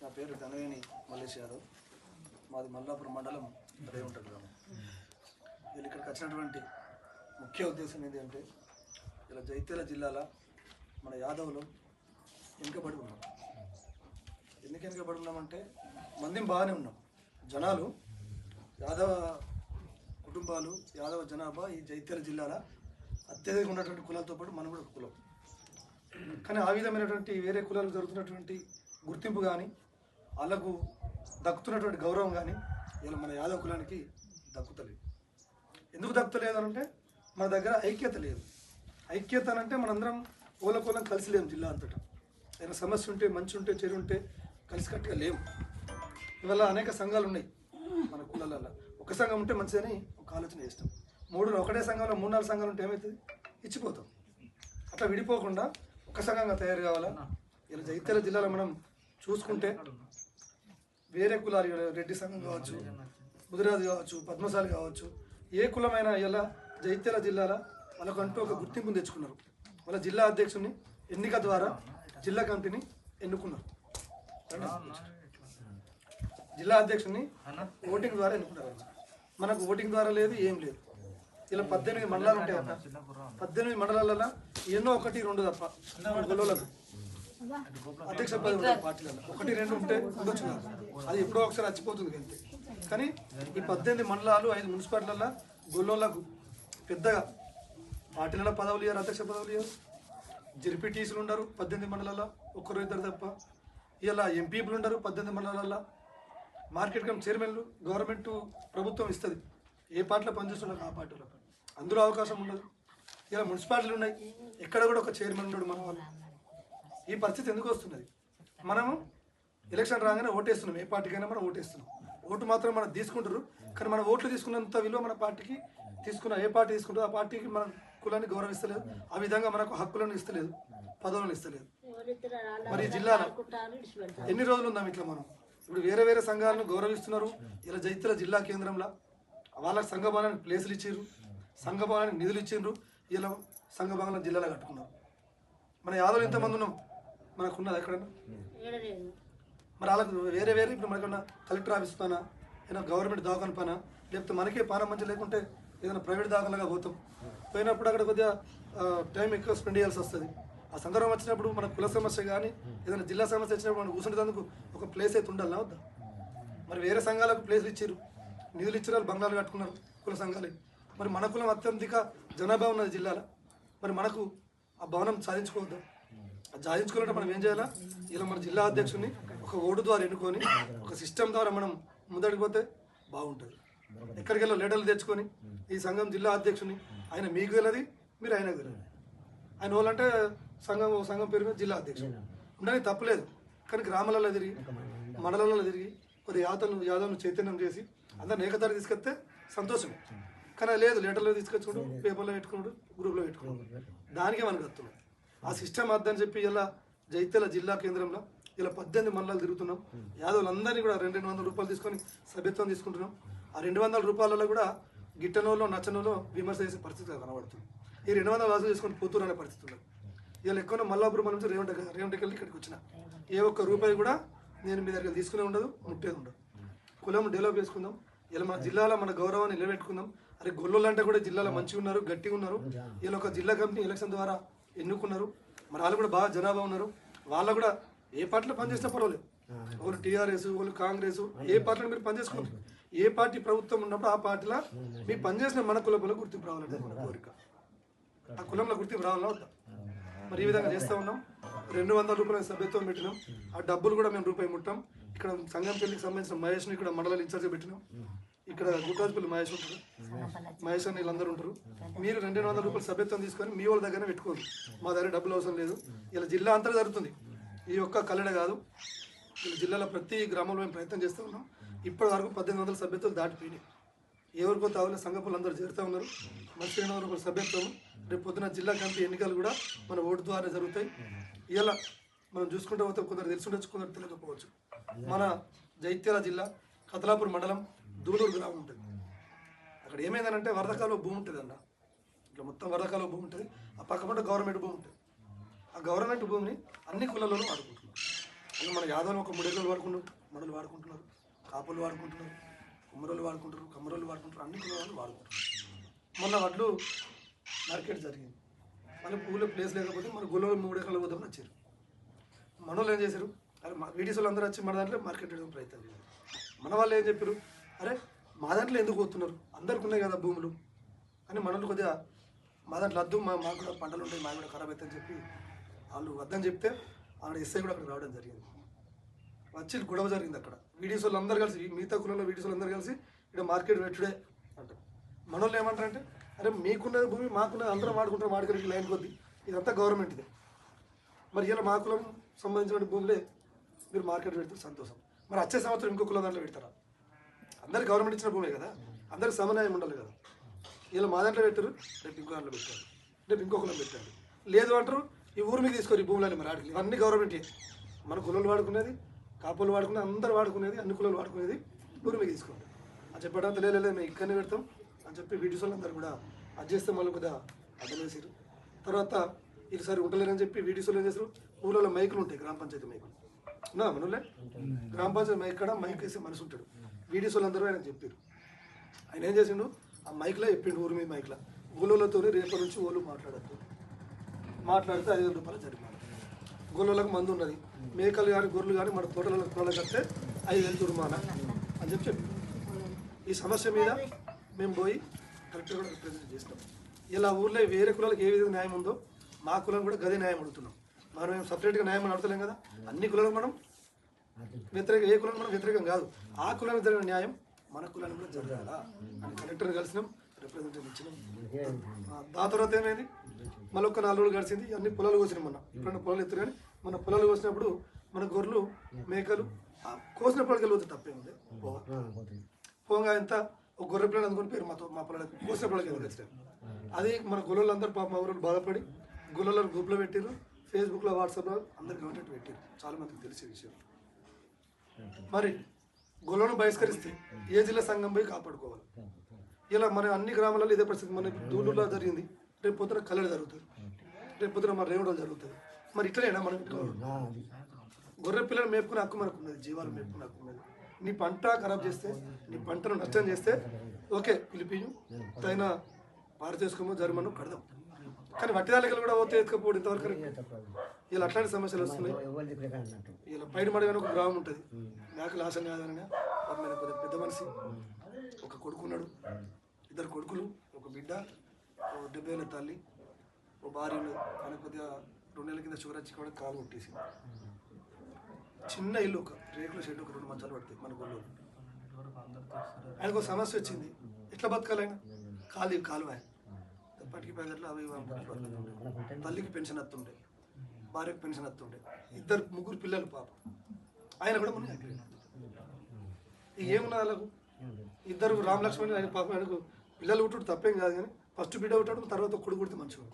నా పేరు ధనవేణి మల్లేష్ యాదవ్. మాది మల్లాపురం మండలం రేవుంట గ్రామం వీళ్ళు ఇక్కడికి వచ్చినటువంటి ముఖ్య ఉద్దేశం ఏంటి అంటే ఇలా జైత్యాల జిల్లాల మన యాదవులు వెనుకబడి ఉన్నాం. ఎందుకు వెనుకబడి ఉన్నామంటే మంది బాగానే ఉన్నాం. జనాలు యాదవ కుటుంబాలు యాదవ జనాభా ఈ జైత్యాల జిల్లాల అత్యధికంగా ఉన్నటువంటి కులాలతో పాటు మనం కూడా ఒక కులం. కానీ ఆ విధమైనటువంటి వేరే కులాలు జరుగుతున్నటువంటి గుర్తింపు కానీ వాళ్ళకు దక్కుతున్నటువంటి గౌరవం కానీ ఇలా మన యాదవ కులానికి దక్కుతలేదు. ఎందుకు దక్కుతలేదు అంటే మన దగ్గర ఐక్యత లేదు. ఐక్యత అని అంటే మనందరం ఓలకోలం కలిసి లేము జిల్లా అంతటా. ఏదైనా సమస్య ఉంటే మంచి ఉంటే చెడు ఉంటే కలిసికట్టుగా లేవు ఇవాళ అనేక సంఘాలు ఉన్నాయి మన కులాలలో ఒక సంఘం ఉంటే మంచిదని ఒక ఆలోచన చేస్తాం. మూడు ఒకటే సంఘంలో మూడు నాలుగు సంఘాలు ఉంటే ఏమవుతుంది ఇచ్చిపోతాం. అట్లా విడిపోకుండా ఒక సంఘంగా తయారు కావాలా? ఇలా జైత్యాల జిల్లాలో మనం చూసుకుంటే వేరే కులాలు రెడ్డి సంఘం కావచ్చు ముదిరాజు కావచ్చు పద్మశాలి కావచ్చు ఏ కులమైనా ఇలా జైత్యాల జిల్లాలో వాళ్ళకంటూ ఒక గుర్తింపు తెచ్చుకున్నారు. వాళ్ళ జిల్లా అధ్యక్షుని ఎన్నిక ద్వారా జిల్లా కమిటీని ఎన్నుకున్నారు. జిల్లా అధ్యక్షుని ఓటింగ్ ద్వారా ఎన్నుకున్నారు. మనకు ఓటింగ్ ద్వారా లేదు ఏం లేదు. ఇలా పద్దెనిమిది మండలాలు ఉంటాయి అన్న పద్దెనిమిది మండలాలలో ఎన్నో ఒకటి రెండు తప్ప. గొల్లలకు అధ్యక్ష పదవి పార్టీలలో ఒకటి రెండు ఉంటే ఉండొచ్చు అది ఎప్పుడో ఒకసారి చచ్చిపోతుంది అంతే కానీ ఈ పద్దెనిమిది మండలాలు ఐదు మున్సిపాలిటీలలో గొల్లోళ్ళకు పెద్దగా పార్టీలలో పదవులు ఇయ్యారు అధ్యక్ష పదవులు ఇయ్యారు. జెడ్పీటీసీలు ఉండరు పద్దెనిమిది మండలాల్లో ఒక్కరు ఇద్దరు తప్ప. ఇలా ఎంపీలు ఉండరు పద్దెనిమిది మండలాల్లో మార్కెట్ కమ్ చైర్మన్లు గవర్నమెంట్ ప్రభుత్వం ఇస్తుంది. ఏ పార్టీలో పనిచేస్తున్నారు ఆ పార్టీలో. అందులో అవకాశం ఉండదు. ఇలా మున్సిపాలిటీలు ఉన్నాయి. ఎక్కడ కూడా ఒక చైర్మన్ ఉండడు మన వాళ్ళు ఈ పరిస్థితి ఎందుకు వస్తున్నది? మనము ఎలక్షన్ రాగానే ఓటేస్తున్నాం. ఏ పార్టీకైనా మనం ఓటేస్తున్నాం. ఓటు మాత్రం మనం తీసుకుంటారు కానీ మన ఓట్లు తీసుకున్నంత విలువ మన పార్టీకి తీసుకున్న ఏ పార్టీ తీసుకుంటుందో ఆ పార్టీకి మన కులాన్ని గౌరవిస్తలేదు. ఆ విధంగా మనకు హక్కులను ఇస్తలేదు. పదవులను ఇస్తలేదు. మరి జిల్లాలో ఎన్ని రోజులు ఉందాం ఇట్లా మనం? ఇప్పుడు వేరే వేరే సంఘాలను గౌరవిస్తున్నారు. ఇలా జైతుల జిల్లా కేంద్రంలో వాళ్ళకి సంఘ భవనానికి ప్లేసులు ఇచ్చారు సంఘ భవనానికి నిధులు ఇచ్చిండ్రు ఇలా సంఘ భవనం జిల్లాలో కట్టుకున్నారు. మన యాదవులు ఎంతమంది ఉన్నాం? మనకు ఉన్నది ఎక్కడన్నా మరి వాళ్ళకు వేరే వేరే ఇప్పుడు మనకన్నా కలెక్టర్ ఆఫీస్ పైన? ఏదైనా గవర్నమెంట్ దవాఖాన పైన? లేకపోతే మనకే పానం మంచి లేకుంటే ఏదైనా ప్రైవేట్ దవాఖానగా పోతాం. పోయినప్పుడు అక్కడ కొద్దిగా టైం ఎక్కువ స్పెండ్ చేయాల్సి వస్తుంది. ఆ సందర్భం వచ్చినప్పుడు మన కుల సమస్య కానీ ఏదైనా జిల్లా సమస్య వచ్చినప్పుడు మనం కూర్చుంటేందుకు ఒక ప్లేస్ అయితే ఉండాలన్నా వద్దా? మరి వేరే సంఘాలకు ప్లేస్లు ఇచ్చారు నిధులు ఇచ్చారు వాళ్ళు బంగ్లాలు కట్టుకున్నారు కుల సంఘాలు మరి మన కులం అత్యధిక జనాభా ఉన్నది జిల్లాలో. మరి మనకు ఆ భవనం సాధించుకోవద్దా? సాధించుకోవాలంటే మనం ఏం చేయాలా? ఇలా మన జిల్లా అధ్యక్షుని ఒక ఓటు ద్వారా ఎన్నుకొని ఒక సిస్టమ్ ద్వారా మనం ముందడికి పోతే బాగుంటుంది. ఎక్కడికి వెళ్ళో లీడర్లు తెచ్చుకొని ఈ సంఘం జిల్లా అధ్యక్షుని ఆయన మీకు తెలియదు మీరు ఆయన తెలియదు ఆయన వాళ్ళంటే సంఘం ఓ సంఘం పేరు మీద జిల్లా అధ్యక్షుడు. ఉండని తప్పలేదు కానీ గ్రామాలలో తిరిగి మండలాలలో తిరిగి కొద్ది యాతను యాదవులు చైతన్యం చేసి అందరిని ఏకతారి తీసుకెళ్తే సంతోషం కానీ అది లేదు. లెటర్లో తీసుకొచ్చుకోడు పేపర్లో పెట్టుకున్నాడు గ్రూప్లో పెట్టుకున్నాడు. దానికే మనకు వస్తున్నాడు ఆ సిస్టమ్ అద్దని చెప్పి ఇలా జైత్యాల జిల్లా కేంద్రంలో ఇలా పద్దెనిమిది మండలాలు తిరుగుతున్నాం. యాదవులందరినీ కూడా రెండు రెండు వందల రూపాయలు తీసుకొని సభ్యత్వం తీసుకుంటున్నాం. ఆ రెండు వందల రూపాయలలో కూడా గిట్టనోలో నచ్చనోలో విమర్శ చేసే పరిస్థితి కనబడుతుంది. ఈ రెండు వందల వాసులు చేసుకుని పోతూరు అనే పరిస్థితి ఉన్నది. ఇలా ఎక్కువ మల్లాపురం నుంచి రేవంట రేవంటకి వెళ్ళి ఇక్కడికి వచ్చిన. ఏ ఒక్క రూపాయి కూడా నేను మీ దగ్గర తీసుకునే ఉండదు ముట్టేది ఉండదు. కులం డెవలప్ చేసుకుందాం. ఇలా మన జిల్లాలో మన గౌరవాన్ని నిలబెట్టుకుందాం. అరే గొల్లలు అంటే కూడా జిల్లాలో మంచిగా ఉన్నారు గట్టిగా ఉన్నారు. ఇలా ఒక జిల్లా కంపెనీ ఎలక్షన్ ద్వారా ఎన్నుకున్నారు. మరి వాళ్ళు కూడా బాగా జనాభా ఉన్నారు. వాళ్ళు కూడా ఏ పార్టీలో పనిచేసినా పర్వాలేదు. ఒకరు టీఆర్ఎస్ ఒకరు కాంగ్రెస్ ఏ పార్టీలో మీరు పనిచేసుకోండి ఏ పార్టీ ప్రభుత్వం ఉన్నప్పుడు ఆ పార్టీలో మీరు పనిచేసిన మన కులంలో గుర్తింపు రావాలంటే మన కోరిక. ఆ కులంలో గుర్తింపు రావాలా వద్దా? మరి ఈ విధంగా చేస్తూ ఉన్నాం. రెండు వందల రూపాయల సభ్యత్వం పెట్టినాం. ఆ డబ్బులు కూడా మేము రూపాయి ముట్టాం. ఇక్కడ సంఘం పెళ్ళికి సంబంధించిన మహేష్ని ఇక్కడ మండలాలు ఇన్ఛార్జ్ పెట్టినాం. ఇక్కడ గుట్టాజపల్లి మహేష్ ఉంటారు. మహేష్ అని వీళ్ళందరూ ఉంటారు. మీరు రెండు వందల రూపాయలు సభ్యత్వం తీసుకొని మీ వాళ్ళ దగ్గర పెట్టుకోండి. మా దగ్గర డబ్బులు అవసరం లేదు. ఇలా జిల్లా అంతా జరుగుతుంది. ఈ యొక్క కల్లడ కాదు. ఇలా జిల్లాలో ప్రతి గ్రామంలో మేము ప్రయత్నం చేస్తూ ఉన్నాం. ఇప్పటి వరకు పద్దెనిమిది వందల సభ్యత్వాలు దాటిపోయినాయి. ఎవరికో తాగులే సంఘపులు అందరూ చేరుతూ ఉన్నారు. మంచి రెండు వందల రూపాయల సభ్యత్వం. రేపు పొద్దున జిల్లా కమిటీ ఎన్నికలు కూడా మన ఓటు ద్వారా జరుగుతాయి. ఇలా మనం చూసుకుంటే పోతే కొందరు తెలుసుండొచ్చు కొందరు తెలియకపోవచ్చు. మన జైత్యాల జిల్లా కతలాపూర్ మండలం దూలూరు గ్రామం ఉంటుంది. అక్కడ ఏమైందనంటే వరదకాలో భూమి ఉంటుంది అన్న. ఇట్లా మొత్తం వరదకాలో భూమి ఉంటుంది. ఆ పక్క పంట గవర్నమెంట్ భూమి ఉంటుంది. ఆ గవర్నమెంట్ భూమిని అన్ని కులాలను వాడుకుంటున్నారు. మన యాదవులు ఒక మూడేళ్ళు వాడుకుంటున్నారు. మడలు వాడుకుంటున్నారు. కాపులు వాడుకుంటున్నారు. కుమ్మరోళ్ళు వాడుకుంటారు కమ్మరోళ్ళు వాడుకుంటారు అన్ని కుల వాడుకుంటారు మొన్న వడ్లు మార్కెట్ జరిగింది. మళ్ళీ పూలో ప్లేస్ లేకపోతే మన గుళ్ళలో మూడు ఎకరాలు పోదామని వచ్చారు. మన వాళ్ళు ఏం చేశారు? అరే మా వీడియోస్ అందరూ వచ్చి మన దాంట్లో మార్కెట్ చేయడం ప్రయత్నం చేశారు. మన వాళ్ళు ఏం చెప్పారు? అరే మా దాంట్లో ఎందుకు పోతున్నారు? అందరికి ఉన్నాయి కదా భూములు. అని మనల్ని కొద్దిగా మా దాంట్లో వద్దు మా మాకు కూడా పంటలు ఉంటాయి మాకు కూడా ఖరాబ్ అవుతుందని చెప్పి వాళ్ళు వద్దని చెప్తే ఆవిడ ఎస్ఐ కూడా అక్కడ రావడం జరిగింది. వచ్చి గొడవ జరిగింది అక్కడ. వీడియోస్ వాళ్ళు అందరు కలిసి మిగతా కులంలో వీడియోస్ అందరూ అందరు కలిసి ఇక్కడ మార్కెట్ పెట్టుడే అంటారు మనోళ్ళు ఏమంటారంటే అరే మీకున్నది భూమి మాకున్న అందరం వాడుకుంటారు వాడుకోవడానికి లైన్ కొద్ది. ఇదంతా గవర్నమెంట్దే మరి ఇలా మా కులం సంబంధించిన భూములే మీరు మార్కెట్ పెడితే సంతోషం. మరి వచ్చే సంవత్సరం ఇంకో కులం దాంట్లో పెడతారా? అందరికి గవర్నమెంట్ ఇచ్చిన భూమే కదా. అందరికి సమన్వయం ఉండాలి కదా. ఇలా మా దాంట్లో పెట్టారు రేపు ఇంకో దాంట్లో పెట్టారు రేపు ఇంకో కులం పెట్టారు. లేదు అంటారు ఈ ఊరు మీద తీసుకోరు ఈ భూములని మరి ఆడికి. ఇవన్నీ గవర్నమెంట్ మన కులాలు వాడుకునేది కాపులు వాడుకునేది అందరు వాడుకునేది అన్ని కులాలు వాడుకునేది ఊరు మీద తీసుకోండి అని చెప్పడంత లేదు లేదు మేము ఇక్కడనే పెడతాం అని చెప్పి వీడియోస్ అందరూ కూడా అది చేస్తే మళ్ళీ కొద్దిగా అర్థం చేసారు తర్వాత ఇది సరే ఉండలేరని చెప్పి వీడియోస్లో ఏం చేశారు? ఊళ్ళో మైకులు ఉంటాయి గ్రామ పంచాయతీ మైకులు. ఉన్నా మనలే గ్రామ పంచాయతీ మైక్ కాడ మైక్ వేసి మనిషి ఉంటాడు. వీడియోస్ అందరూ ఆయన చెప్పారు. ఆయన ఏం చేసిండు? ఆ మైక్లో చెప్పిండు ఊరి మీ మైక్లో. ఊళ్ళోతో రేపటి నుంచి ఓళ్ళు మాట్లాడద్దు. మాట్లాడితే ఐదు వేల రూపాయలు జరిమానా. గొర్రెలకు మందు ఉన్నది. మేకలు కానీ గొర్రెలు కానీ మన తోటలలో పొలాలకు వస్తే ఐదు వేలు జరిమానా అని చెప్పి చెప్పి ఈ సమస్య మీద మేము పోయి కలెక్టర్ కూడా రిప్రజెంట్ చేస్తాం ఇలా ఊర్లో వేరే కులాలకు ఏ విధంగా న్యాయం ఉందో మా కులం కూడా గదే న్యాయం అడుగుతున్నాం. మనం సపరేట్గా న్యాయం అని కదా? అన్ని కులాలకు మనం వ్యతిరేక ఏ కులం మనం వ్యతిరేకం కాదు. ఆ కులానికి జరిగిన న్యాయం మన కులానికి కూడా జరగాలా. అని కలెక్టర్ కలిసినాం రిప్రజెంటేటివ్ ఇచ్చినాం. దాని తర్వాత ఏమైంది? మళ్ళీ ఒక నాలుగు రోజులు గడిచింది అన్ని పొలాలు కోసినాం మన ఎప్పుడైనా పొలాలు ఎత్తురు కానీ మన పొలాలు కోసినప్పుడు మన గొర్రెలు మేకలు ఆ కోసినప్పటికి వెళ్ళిపోతే తప్పేముంది పోగా పోగా ఎంత? ఒక గొర్రె పిల్లలు అందుకొని పేరు మాతో మా పిల్లలకి కోసిన పిల్లలకి ఎందుకు అది మన గొల్లలు అందరూ పాప మా ఊరు బాధపడి గొల్లలను గ్రూప్లో పెట్టారు ఫేస్బుక్లో వాట్సాప్లో అందరు కంటెంట్ పెట్టారు చాలా మందికి తెలిసే విషయం. మరి గొల్లను బహిష్కరిస్తే ఏ జిల్లా సంఘం పోయి కాపాడుకోవాలి? ఇలా మన అన్ని గ్రామాలలో ఇదే పరిస్థితి. మన దూళ్ళలో జరిగింది. రేపు పొద్దున కల్లడి జరుగుతుంది. రేపు పొద్దున మన రేవుడలు జరుగుతుంది. మరి ఇట్లనేనా మనం గొర్రె పిల్లలు మేపుకునే హక్కు మనకు ఉన్నది. జీవాలు మేపుకునే హక్కు ఉన్నది. నీ పంట ఖరాబ్ చేస్తే నీ పంటను నష్టం చేస్తే ఓకే పిలిపియు తగిన పారు చేసుకోమో జరిమాను కడదాం. కానీ వట్టిదాలకలు కూడా పోతే ఎత్తుకపోవడం ఇంతవరకు. ఇలా అట్లాంటి సమస్యలు వస్తున్నాయి. ఇలా పైన మడగానే ఒక గ్రామం ఉంటుంది. మేకలు ఆశ కాదనగా పెద్ద మనిషి. ఒక కొడుకు ఉన్నాడు. ఇద్దరు కొడుకులు ఒక బిడ్డ ఓ డెబ్బై ఏళ్ళ తల్లి ఓ భార్య ఆయన కొద్దిగా రెండు నెలల కింద షుగర్ వచ్చి కూడా కాలు కొట్టేసింది. చిన్న ఇల్లు ఒక రేకుల షెడ్ ఒక రెండు మంచాలు పడతాయి మన గొల్లు ఆయనకు ఒక సమస్య వచ్చింది. ఎట్లా బతకాలి ఆయన? కాలు కాలు ఆయన పట్టికి ప్యాకెట్లు అవి తల్లికి పెన్షన్ వస్తుండే. భార్యకు పెన్షన్ వస్తుండే ఇద్దరు ముగ్గురు పిల్లలు పాప. ఆయన కూడా మనం ఏమున్నది వాళ్ళకు? ఇద్దరు రామలక్ష్మణి ఆయన పాప ఆయనకు పిల్లలు పుట్టుడు తప్పేం కాదు కానీ ఫస్ట్ బిడ్డ పుట్టాడు తర్వాత కొడుకు పుడితే మంచిగా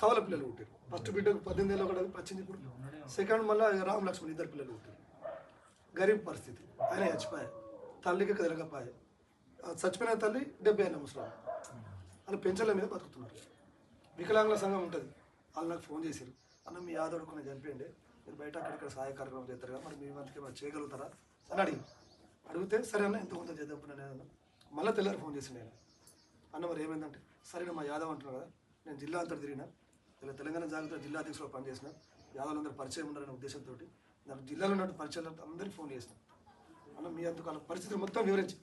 కవల పిల్లలు పుట్టారు. ఫస్ట్ బిడ్డకు పద్దెనిమిది ఏళ్ళు ఒకటి పచ్చింది ఇప్పుడు సెకండ్ మళ్ళీ రామ్ లక్ష్మణ్ ఇద్దరు పిల్లలు పుట్టారు. గరీబ్ పరిస్థితి. ఆయన చచ్చిపోయాయి తల్లికి కదలకపోయాయి చచ్చిపోయిన తల్లి డెబ్బై ఏళ్ళ ముసలాం వాళ్ళు పెన్షన్ల మీద బతుకుతున్నారు. వికలాంగుల సంఘం ఉంటుంది. వాళ్ళు నాకు ఫోన్ చేశారు. అన్న మీ ఆదోడు చంపేయండి మీరు బయట అక్కడిక్కడ సహాయ కార్యక్రమం చేస్తారు కదా మరి మీ వంతుకి ఏమైనా చేయగలుగుతారా? అని అడిగి అడిగితే సరే అన్న ఎంత కొంత చేద్దాం నేను మళ్ళీ తెల్లారి ఫోన్ చేసి నేను అన్న మరి ఏమైందంటే సరే మా యాదవ్ అంటున్నారు కదా నేను జిల్లా అంతా తిరిగిన ఇలా తెలంగాణ జాగ్రత్త జిల్లా అధ్యక్షులు పనిచేసిన యాదవులందరూ పరిచయం ఉండాలనే ఉద్దేశంతో నాకు జిల్లాలో ఉన్నట్టు పరిచయాలు అందరికీ ఫోన్ చేసిన. అన్న మీ అందుకు వాళ్ళ మొత్తం వివరించి